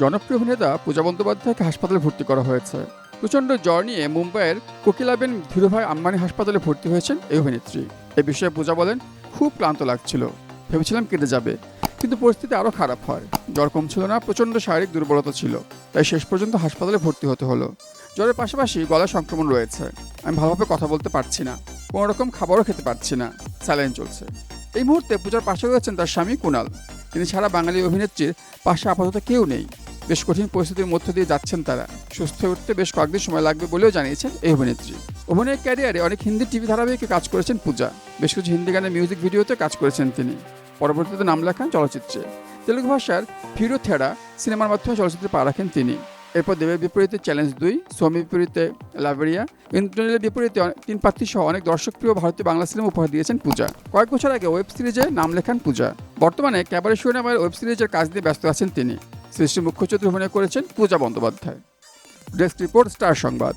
জনপ্রিয় অভিনেতা পূজা বন্দ্যোপাধ্যায়কে হাসপাতালে ভর্তি করা হয়েছে। প্রচণ্ড জ্বর নিয়ে মুম্বাইয়ের কোকিলাবেন ধীরুভাই আম্বানি হাসপাতালে ভর্তি হয়েছেন এই অভিনেত্রী। এ বিষয়ে পূজা বলেন, খুব ক্লান্ত লাগছিল। ভেবেছিলাম কেটে যাবে, কিন্তু পরিস্থিতি আরও খারাপ হয়। জ্বর কমছিল না, প্রচণ্ড শারীরিক দুর্বলতা ছিল। তাই শেষ পর্যন্ত হাসপাতালে ভর্তি হতে হলো। জ্বরের পাশাপাশি গলায় সংক্রমণ রয়েছে। আমি ভালোভাবে কথা বলতে পারছি না। কোনো রকম খাবারও খেতে পারছি না। স্যালাইন চলছে। এই মুহূর্তে পূজার পাশে রয়েছেন তার স্বামী কুণাল। তিনি ছাড়া বাঙালি অভিনেত্রীর পাশে আপাতত কেউ নেই। বেশ কঠিন পরিস্থিতির মধ্য দিয়ে যাচ্ছেন তারা। সুস্থ উঠতে বেশ কয়েকদিন সময় লাগবে বলেও জানিয়েছেন এই অভিনেত্রী। অভিনয়ের ক্যারিয়ারে অনেক হিন্দি টিভি ধারাবাহিকে কাজ করেছেন পূজা। বেশ কিছু হিন্দি গানের মিউজিক ভিডিওতে কাজ করেছেন তিনি। পরবর্তীতে নাম লেখান চলচ্চিত্রে। তেলুগু ভাষার ফিরো থেরা সিনেমার মাধ্যমে চলচ্চিত্রে পা রাখেন তিনি। এরপর দেবের বিপরীতে চ্যালেঞ্জ দুই সোমি বিপরীতে লাভেরিয়া। ইন্দ্রনীলের বিপরীতে তিন পাত্রী সহ অনেক দর্শকপ্রিয় ভারতীয় বাংলা সিনেমা উপহার দিয়েছেন পূজা। কয়েক বছর আগে ওয়েব সিরিজে নাম লেখান পূজা। বর্তমানে ক্যাবারে শো নামের ওয়েব সিরিজের কাজ দিয়ে ব্যস্ত আছেন তিনি। সৃষ্টি মুখ্য চরিত্রে অভিনয় করেছেন Puja Bandyopadhyay. Desk report Star Sangbad.